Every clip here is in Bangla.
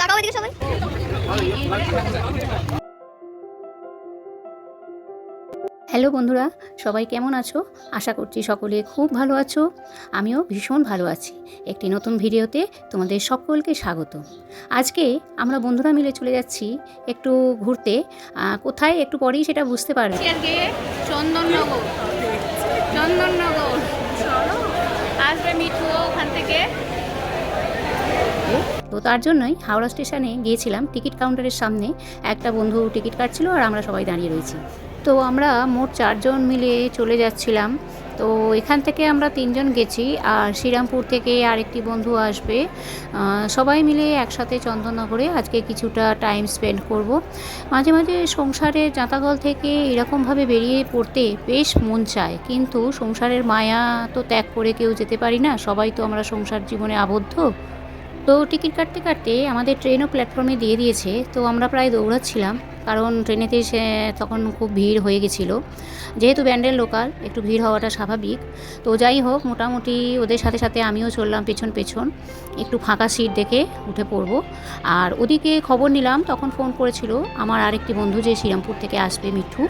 তাকাও এদিকে সবাই। হ্যালো বন্ধুরা সবাই কেমন আছো? আশা করছি সকলে খুব ভালো আছো। আমিও ভীষণ ভালো আছি। একটি নতুন ভিডিওতে তোমাদের সকলকে স্বাগত। আজকে আমরা বন্ধুরা মিলে চলে যাচ্ছি একটু ঘুরতে। কোথায় একটু পরেই সেটা বুঝতে পারবে। চন্দননগর। চন্দননগর। আসবে ওখান থেকে। তো তার জন্যই হাওড়া স্টেশনে গিয়েছিলাম, টিকিট কাউন্টারের সামনে একটা বন্ধু টিকিট কাটছিল আর আমরা সবাই দাঁড়িয়ে রয়েছি। তো আমরা মোট চারজন মিলে চলে যাচ্ছিলাম। তো এখান থেকে আমরা তিনজন গেছি, আর শ্রীরামপুর থেকে আরেকটি বন্ধু আসবে। সবাই মিলে একসাথে চন্দননগরে আজকে কিছুটা টাইম স্পেন্ড করব। মাঝে মাঝে সংসারের জাঁতাগল থেকে এরকমভাবে বেরিয়ে পড়তে বেশ মন চায়, কিন্তু সংসারের মায়া তো ত্যাগ করে কেউ যেতে পারি না, সবাই তো আমরা সংসার জীবনে আবদ্ধ। তো টিকিট কাটতে কাটতে আমাদের ট্রেনও প্ল্যাটফর্মে দিয়ে দিয়েছে, তো আমরা প্রায় দৌড়াচ্ছিলাম। কারণ ট্রেনেতে সে তখন খুব ভিড় হয়ে গেছিল। যেহেতু ব্যান্ডেল লোকাল, একটু ভিড় হওয়াটা স্বাভাবিক। তো যাই হোক, মোটামুটি ওদের সাথে সাথে আমিও চললাম পেছন পেছন। একটু ফাঁকা সিট দেখে উঠে পড়ব। আর ওদিকে খবর নিলাম, তখন ফোন করেছিল আমার আরেকটি বন্ধু যে শ্রীরামপুর থেকে আসবে মিঠু।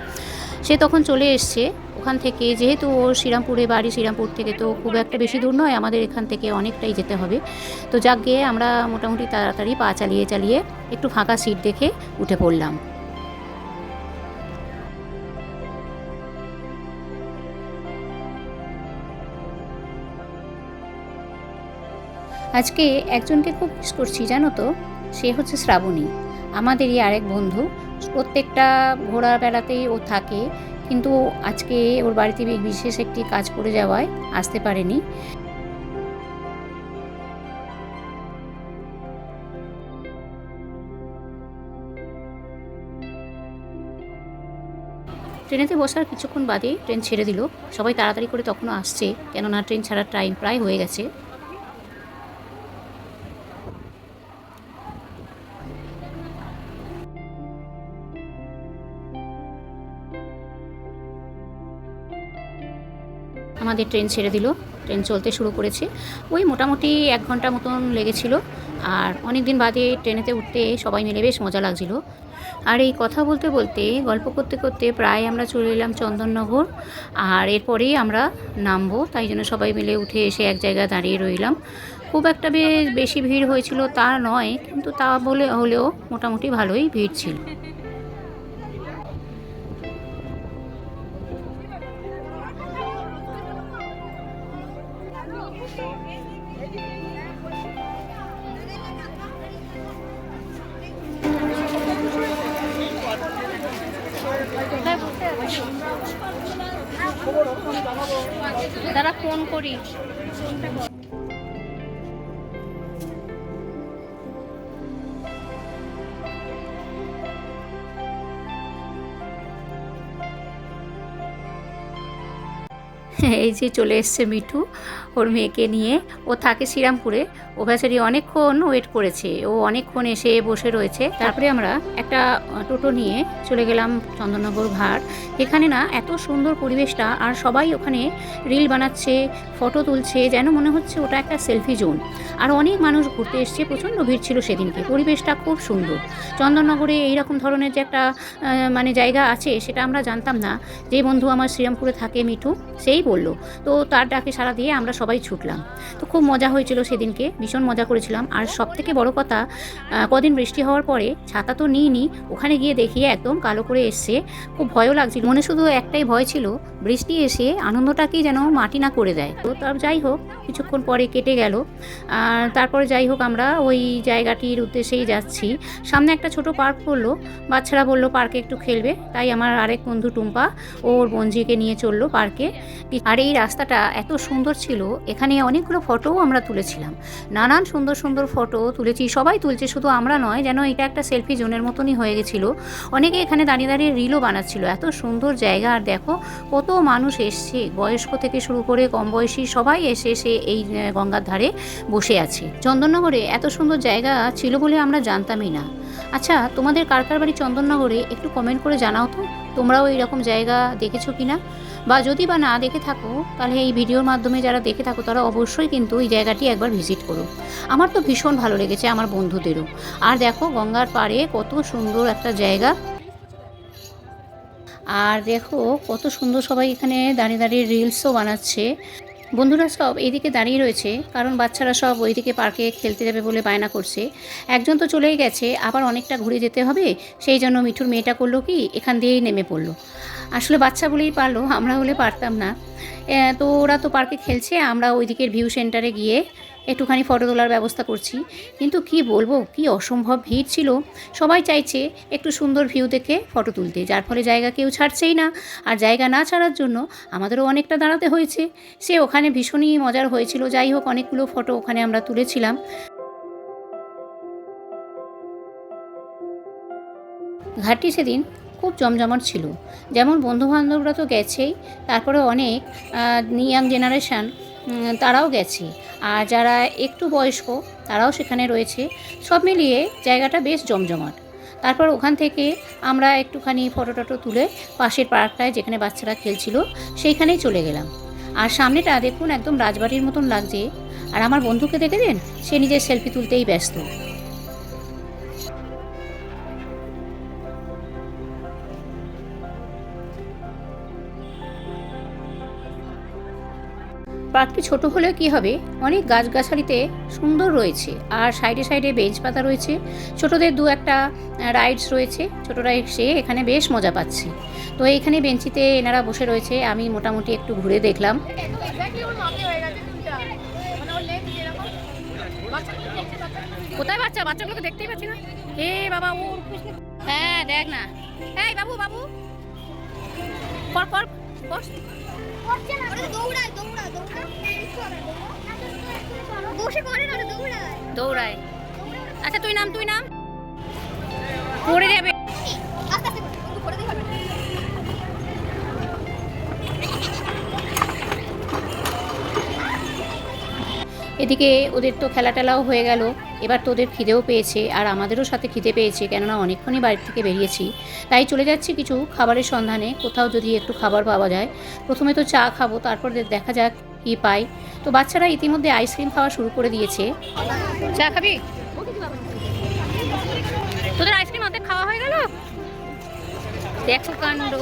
সে তখন চলে এসছে। ওখান থেকে যেহেতু ওর শ্রীরামপুরে বাড়ি, শ্রীরামপুর থেকে তো খুব একটা বেশি দূর নয়, আমাদের এখান থেকে অনেকটাই যেতে হবে। তো যাক গিয়ে আমরা মোটামুটি তাড়াতাড়ি পা চালিয়ে চালিয়ে একটু ফাঁকা সিট দেখে উঠে পড়লাম। আজকে একজনকে খুব মিস করছি, জানো তো? সে হচ্ছে শ্রাবণী। আমাদেরই আরেক বন্ধু। প্রত্যেকটা ঘোরার বেড়াতেই ও থাকে, কিন্তু আজকে ওর বাড়িতে বিশেষ একটি কাজ পড়ে যাওয়ায় আসতে পারেনি। ট্রেনেতে বসার কিছুক্ষণ বাদে ট্রেন ছেড়ে দিল। সবাই তাড়াতাড়ি করে তখনও আসছে, কেননা ট্রেন ছাড়ার টাইম প্রায় হয়ে গেছে। আমাদের ট্রেন ছেড়ে দিল। ট্রেন চলতে শুরু করেছে। ওই মোটামুটি এক ঘণ্টা মতন লেগেছিল। আর অনেক দিন বাদে ট্রেনেতে উঠতে সবাই মিলে বেশ মজা লাগছিল। আর এই কথা বলতে বলতে, গল্প করতে করতে প্রায় আমরা চলে এলাম চন্দননগর। আর এরপরেই আমরা নামবো, তাই জন্য সবাই মিলে উঠে এসে এক জায়গায় দাঁড়িয়ে রইলাম। খুব একটা বেশ বেশি ভিড় হয়েছিল তা নয়, কিন্তু তা বলে হলেও মোটামুটি ভালোই ভিড় ছিল। তারা ফোন করি এই যে চলে এসছে মিঠু, ওর মেয়েকে নিয়ে। ও থাকে শ্রীরামপুরে। ও বেচারি অনেকক্ষণ ওয়েট করেছে। ও অনেকক্ষণ এসে বসে রয়েছে। তারপরে আমরা একটা টোটো নিয়ে চলে গেলাম চন্দননগর ঘাট। এখানে না এত সুন্দর পরিবেশটা, আর সবাই ওখানে রিল বানাচ্ছে ফটো তুলছে, যেন মনে হচ্ছে ওটা একটা সেলফি জোন আর অনেক মানুষ ঘুরতে এসছে, প্রচণ্ড ভিড় ছিল সেদিনকে। পরিবেশটা খুব সুন্দর। চন্দননগরে এইরকম ধরনের যে একটা মানে জায়গা আছে, সেটা আমরা জানতাম না। যে বন্ধু আমার শ্রীরামপুরে থাকে মিঠু, সেই বলল, তো তার ডাকে সারা দিয়ে আমরা সবাই ছুটলাম। তো খুব মজা হয়েছিল সেদিনকে, ভীষণ মজা করেছিলাম। আর সব থেকে বড় কথা কদিন বৃষ্টি হওয়ার পরে ছাতা তো নিইনি, ওখানে গিয়ে দেখিয়ে একদম কালো করে এসছে। খুব ভয়ও লাগছিল, মনে শুধু একটাই ভয় ছিল, বৃষ্টি এসে আনন্দটাকেই যেন মাটি না করে দেয়। তো তার যাই হোক, কিছুক্ষণ পরে কেটে গেল। আর তারপরে যাই হোক, আমরা ওই জায়গাটির উদ্দেশ্যেই যাচ্ছি। সামনে একটা ছোট পার্ক পড়ল, বাচ্চারা বলল, পার্কে একটু খেলবে। তাই আমার আরেক বন্ধু টুম্পা ওর বঞ্জিকে নিয়ে চলল পার্কে। আর এই রাস্তাটা এত সুন্দর ছিল, এখানে অনেকগুলো ফটোও আমরা তুলেছিলাম। নানান সুন্দর সুন্দর ফটো তুলেছি, সবাই তুলছে, শুধু আমরা নয়, যেন এটা একটা সেলফি জোনের মতনই হয়ে গেছিল। অনেকে এখানে দাঁড়িয়ে দাঁড়িয়ে রিলও বানাচ্ছিল, এত সুন্দর জায়গা, আর দেখো কত মানুষ এসছে, বয়স্ক থেকে শুরু করে কম বয়সী সবাই এসে এসে এই গঙ্গার ধারে বসে আছে। চন্দননগরে এত সুন্দর জায়গা ছিল বলে আমরা জানতামই না। আচ্ছা তোমাদের কার কার বাড়ি চন্দননগরে একটু কমেন্ট করে জানাও তো, তোমরাও এইরকম জায়গা দেখেছ কি না বা যদি বা না দেখে থাকো, তাহলে এই ভিডিওর মাধ্যমে যারা দেখে থাকো, তারা অবশ্যই কিন্তু এই জায়গাটি একবার ভিজিট করো। আমার তো ভীষণ ভালো লেগেছে আমার বন্ধুদেরও। আর দেখো গঙ্গার পাড়ে কত সুন্দর একটা জায়গা। আর দেখো কত সুন্দর সবাই এখানে দাঁড়িয়ে দাঁড়িয়ে রিলসও বানাচ্ছে। বন্ধুরা সব এইদিকে দাঁড়িয়ে রয়েছে, কারণ বাচ্চারা সব ওইদিকে পার্কে খেলতে যাবে বলে বায়না করছে। একজন তো চলেই গেছে, আবার অনেকটা ঘুরে যেতে হবে, সেই জন্য মিঠুর মেয়েটা করল কি, এখান দিয়েই নেমে পড়ল। আসলে বাচ্চা বলেই পারল, আমরা হলে পারতাম না। তো ওরা তো পার্কে খেলছে, আমরা ওইদিকের ভিউ সেন্টারে গিয়ে একটুখানি ফটো তোলার ব্যবস্থা করছি। কিন্তু কি বলব, কি অসম্ভব ভিড় ছিল। সবাই চাইছে একটু সুন্দর ভিউ দেখে ফটো তুলতে, যার ফলে জায়গা কেউ ছাড়ছেই না। আর জায়গা না ছাড়ার জন্য আমাদেরও অনেকটা দাঁড়াতে হয়েছে। সে ওখানে ভীষণই মজার হয়েছিল, যাই হোক অনেকগুলো ফটো ওখানে আমরা তুলেছিলাম। ঘাটটি সেদিন খুব জমজমাট ছিল। যেমন বন্ধুবান্ধবরা তো গেছেই, তারপরে অনেক ইয়াং জেনারেশান তারাও গেছে। আর যারা একটু বয়স্ক, তারাও সেখানে রয়েছে। সব মিলিয়ে জায়গাটা বেশ জমজমাট। তারপর ওখান থেকে আমরা একটুখানি ফটো টটো তুলে পাশের পার্কটায় যেখানে বাচ্চারা খেলছিল, সেইখানেই চলে গেলাম। আর সামনেটা দেখুন একদম রাজবাড়ির মতন লাগছে। আর আমার বন্ধুকে দেখে দেখেছেন সে নিজের সেলফি তুলতেই ব্যস্ত। পার্কটি ছোট হলেও কি হবে? অনেক গাছগাছালিতে সুন্দর রয়েছে আর সাইডে সাইডে বেঞ্চ পাতা রয়েছে। ছোটদের দু একটা রাইডস রয়েছে। ছোটরা এসে এখানে বেশ মজা পাচ্ছে। তো এইখানে বেঞ্চিতে এনারা বসে রয়েছে। আমি মোটামুটি একটু ঘুরে দেখলাম। কোথায় বাচ্চা? বাচ্চাগুলোকে দেখতেই পাচ্ছি না। হে বাবা, ও। হ্যাঁ দেখ না। এই বাবু বাবু। বস দৌড়ায়। আচ্ছা তুই নাম তুই নাম? পড়ে যাবে। এদিকে ওদের তো খেলা টেলাও হয়ে গেল। এবার তোদের খিদেও পেয়েছে আর আমাদেরও সাথে খিদে পেয়েছে, কেননা অনেকক্ষণই বাড়ি থেকে বেরিয়েছি। তাই চলে যাচ্ছি কিছু খাবারের সন্ধানে, কোথাও যদি একটু খাবার পাওয়া যায়। প্রথমে তো চা খাব, তারপর দেখা যাক কী পাই। তো বাচ্চারা ইতিমধ্যে আইসক্রিম খাওয়া শুরু করে দিয়েছে। চা খাবি? তোদের আইসক্রিম অর্ধেক খাওয়া হয়ে গেল? দেখো কাণ্ড।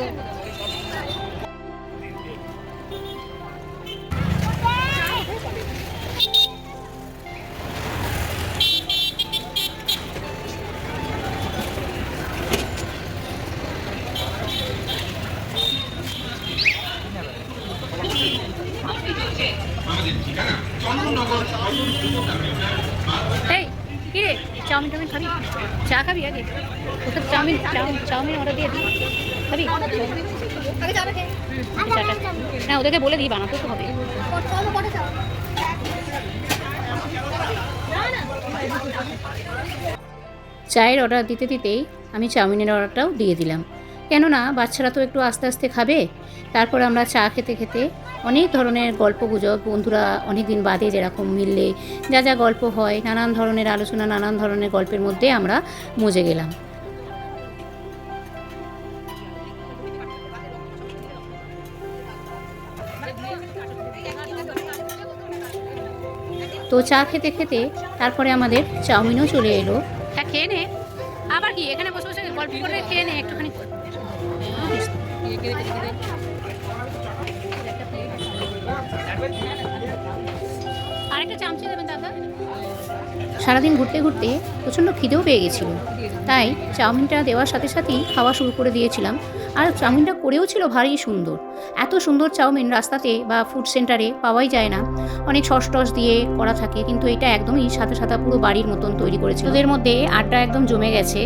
এই কি রে? চাউমিন টাউমিন খাবি? চা খাবি আগে? Okay chowmein chow- chowmein order দিয়ে দিই খাবি? না ওদেরকে বলে দিই বানাতে তো হবে। চায়ের অর্ডার দিতে দিতেই আমি চাউমিনের অর্ডারটাও দিয়ে দিলাম। কেননা বাচ্চারা তো একটু আস্তে আস্তে খাবে। তারপর আমরা চা খেতে খেতে অনেক ধরনের গল্প গুজব বন্ধুরা অনেক দিন বাদে যেরকম মিললে যা যা গল্প হয়, নানান ধরনের আলোচনা, নানান ধরনের গল্পের মধ্যে আমরা মজে গেলাম। তো চা খেতে খেতে তারপরে আমাদের চাউমিনও চলে এলো। হ্যাঁ খেয়ে নে। আবার কি? এখানে বসে বসে গল্প করে খেয়ে নে, একটুখানি। সারাদিন ঘুরতে ঘুরতে প্রচণ্ড খিদেও পেয়ে গেছিল। তাই চাউমিনটা দেওয়ার সাথে সাথেই খাওয়া শুরু করে দিয়েছিলাম। আর চাউমিনটা করেও ছিল ভারী সুন্দর। এত সুন্দর চাউমিন রাস্তাতে বা ফুড সেন্টারে পাওয়াই যায় না। অনেক সস টস দিয়ে করা থাকে, কিন্তু এটা একদমই সাদা সাদা পুরো বাড়ির মতন তৈরি করেছিল। ওদের মধ্যে আড্ডা একদম জমে গেছে।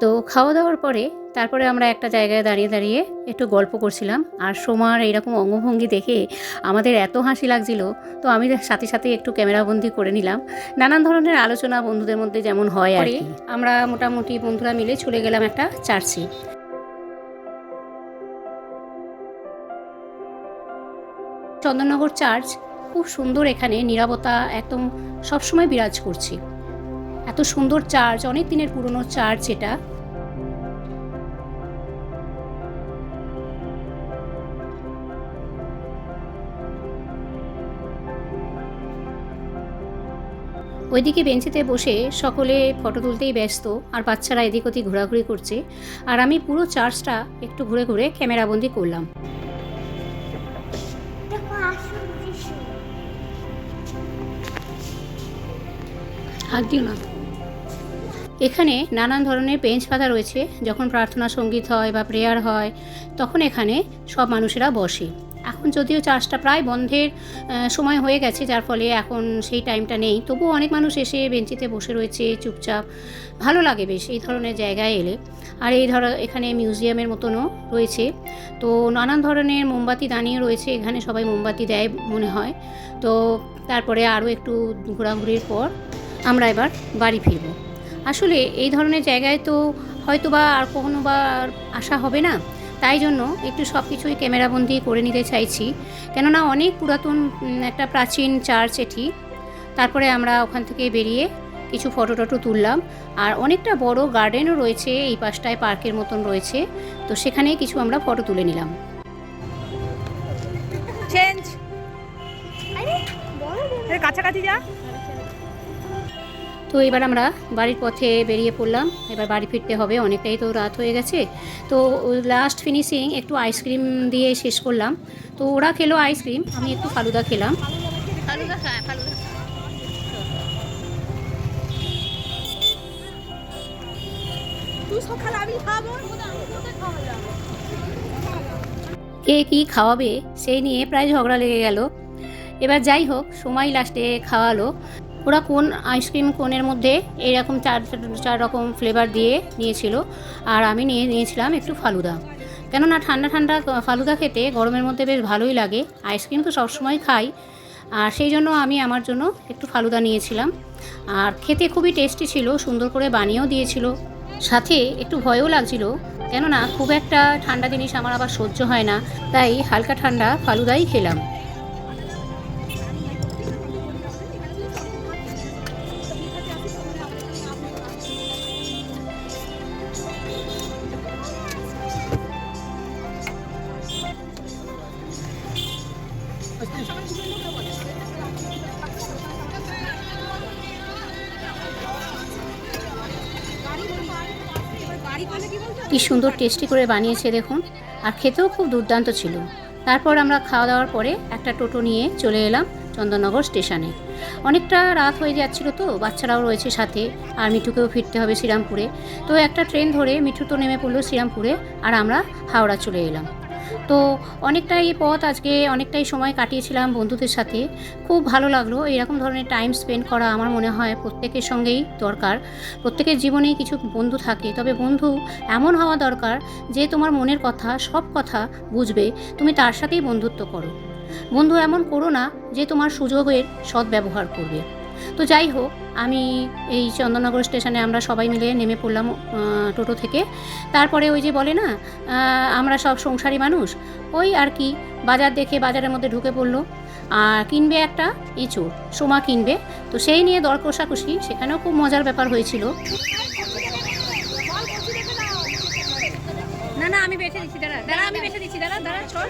তো খাওয়া দাওয়ার পরে তারপরে আমরা একটা জায়গায় দাঁড়িয়ে দাঁড়িয়ে একটু গল্প করছিলাম। আর সোমার এইরকম অঙ্গভঙ্গি দেখে আমাদের এত হাসি লাগছিল তো আমি সাথে সাথে একটু ক্যামেরাবন্দি করে নিলাম। নানান ধরনের আলোচনা বন্ধুদের মধ্যে যেমন হয় আর আমরা মোটামুটি বন্ধুরা মিলে চলে গেলাম একটা চার্চে। চন্দননগর চার্চ খুব সুন্দর এখানে নিরাপত্তা একদম সবসময় বিরাজ করছে। এত সুন্দর চার্চ অনেক দিনের পুরনো চার্চ এটা। ওইদিকে বেঞ্চিতে বসে সকলে ফটো তুলতেই ব্যস্ত আর বাচ্চারা এদিক ওদিক ঘোরাঘুরি করছে। আর আমি পুরো চার্চটা একটু ঘুরে ঘুরে ক্যামেরাবন্দি করলাম। হাত দিও না। এখানে নানান ধরনের বেঞ্চ পাতা রয়েছে। যখন প্রার্থনা সংগীত হয় বা প্রেয়ার হয় তখন এখানে সব মানুষেরা বসে। এখন যদিও চাষটা প্রায় বন্ধের সময় হয়ে গেছে, যার ফলে এখন সেই টাইমটা নেই। তবুও অনেক মানুষ এসে বেঞ্চিতে বসে রয়েছে, চুপচাপ। ভালো লাগে বেশ এই ধরনের জায়গায় এলে। আর এই ধর, এখানে মিউজিয়ামের মতনও রয়েছে। তো নানান ধরনের মোমবাতি দানিয়ে রয়েছে, এখানে সবাই মোমবাতি দেয় মনে হয়। তো তারপরে আরও একটু ঘোরাঘুরির পর আমরা এবার বাড়ি ফিরব। আসলে এই ধরনের জায়গায় তো হয়তো বা আর কখনো বা আসা হবে না। তাই জন্য একটু সব কিছুই ক্যামেরাবন্দি করে নিতে চাইছি। কেননা অনেক পুরাতন একটা প্রাচীন চার্চ এটি। তারপরে আমরা ওখান থেকে বেরিয়ে কিছু ফটো টটো তুললাম। আর অনেকটা বড় গার্ডেনও রয়েছে এই পাশটায় পার্কের মতন রয়েছে। তো সেখানে কিছু আমরা ফটো তুলে নিলাম। চেঞ্জ আরে বড় বড়। কাছাকাছি যা। তো এবার আমরা বাড়ির পথে বেরিয়ে পড়লাম। এবার বাড়ি ফিরতে হবে অনেকটাই তো রাত হয়ে গেছে। তো লাস্ট ফিনিশিং একটু আইসক্রিম দিয়ে শেষ করলাম। তো ওরা খেলো আইসক্রিম আমি একটু ফালুদা খেলাম। ফালুদা খায় ফালুদা তুই সকালে আমি খাব। কে কী খাওয়াবে সেই নিয়ে প্রায় ঝগড়া লেগে গেল। এবার যাই হোক সময় লাস্টে খাওয়ালো। ওরা কোন আইসক্রিম কোনের মধ্যে এরকম চার চার রকম ফ্লেভার দিয়ে নিয়েছিল। আর আমি নিয়ে নিয়েছিলাম একটু ফালুদা। কেননা ঠান্ডা ঠান্ডা ফালুদা খেতে গরমের মধ্যে বেশ ভালোই লাগে। আইসক্রিম তো সবসময় খাই। আর সেই জন্য আমি আমার জন্য একটু ফালুদা নিয়েছিলাম। আর খেতে খুবই টেস্টি ছিল, সুন্দর করে বানিয়েও দিয়েছিল। সাথে একটু ভয়ও লাগছিল, কেননা খুব একটা ঠান্ডা জিনিস আমার আবার সহ্য হয় না। তাই হালকা ঠান্ডা ফালুদাই খেলাম। সুন্দর টেস্টি করে বানিয়েছে দেখুন। আর খেতেও খুব দুর্দান্ত ছিল। তারপর আমরা খাওয়া দাওয়ার পরে একটা টোটো নিয়ে চলে এলাম চন্দননগর স্টেশনে। অনেকটা রাত হয়ে যাচ্ছিল তো, বাচ্চারাও রয়েছে সাথে, আর মিঠুকেও ফিরতে হবে শ্রীরামপুরে। তো একটা ট্রেন ধরে মিঠু তো নেমে পড়ল শ্রীরামপুরে, আর আমরা হাওড়া চলে এলাম। তো অনেকটাই পথ আজকে অনেকটাই সময় কাটিয়েছিলাম বন্ধুদের সাথে। খুব ভালো লাগল, এরকম ধরনের টাইম স্পেন্ড করা আমার মনে হয় প্রত্যেকের সঙ্গেই দরকার। প্রত্যেকের জীবনেই কিছু বন্ধু থাকে, তবে বন্ধু এমন হওয়া দরকার যে তোমার মনের কথা, সব কথা বুঝবে, তুমি তার সাথেই বন্ধুত্ব করো। বন্ধু এমন করো না যে তোমার সুযোগের সদ্ব্যবহার করবে। তো যাই হোক, আমি এই চন্দননগর স্টেশনে আমরা সবাই মিলে নেমে পড়লাম টোটো থেকে। তারপরে ওই যে বলে না আমরা সব সংসারী মানুষ, ওই আর কি, বাজার দেখে বাজারের মধ্যে ঢুকে পড়ল। আর কিনবে একটা ইঁচড়, সোমা কিনবে। তো সেই নিয়ে দর কষাকষি সেখানেও খুব মজার ব্যাপার হয়েছিল। না না আমি বেছে দিচ্ছি দাঁড়া দাঁড়া আমি বেছে দিচ্ছি দাঁড়া দাঁড়া চল।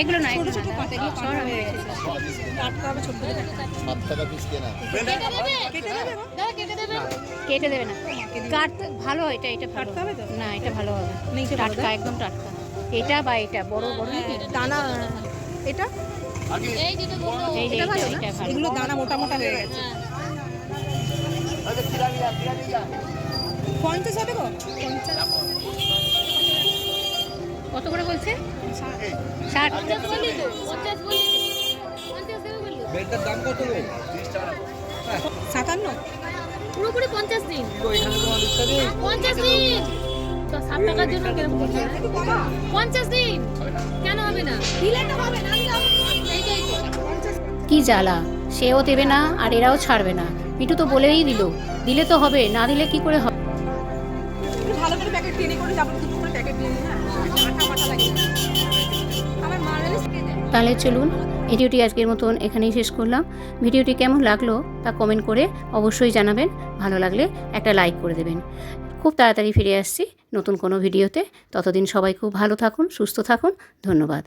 এগুলো না এগুলো না, দাঁড়া। চল, আমি বেছে দিচ্ছি। সাত টাকা পিস কেনা। দাদা কেটে দেবে কেটে দেবে না কাটতে ভালো এটা এটা ভালো। হবে তো? না এটা ভালো হবে নিচে টাটকা একদম টাটকা। এটা বা এটা বড় বড় নাকি? দানা এটা? এই যেটা যে এটা ভালো এগুলো দানা মোটা মোটা হয়ে গেছে। পঞ্চাশ হবে গো? পঞ্চাশ কত করে বলছে? ষাট। দাম কত সাতান্ন। পুরোপুরি পঞ্চাশ দিন। পঞ্চাশ দিন। সাত টাকার জন্য পঞ্চাশ দিন। কেন হবে না? দিলে তো হবে না দিলে হবে না। এইটাই তো। কি জ্বালা। সেও দেবে না আর এরাও ছাড়বে না। পিটু তো বলেই দিল। দিলে তো হবে না দিলে কি করে হবে? ভালো করে প্যাকেট কিনে করে যাব তাহলে চলুন ভিডিওটি আজকের মতন এখানেই শেষ করলাম। ভিডিওটি কেমন লাগল তা কমেন্ট করে অবশ্যই জানাবেন। ভালো লাগলে একটা লাইক করে দেবেন। খুব তাড়াতাড়ি ফিরে আসছি নতুন কোনো ভিডিওতে। ততদিন সবাই খুব ভালো থাকুন, সুস্থ থাকুন। ধন্যবাদ।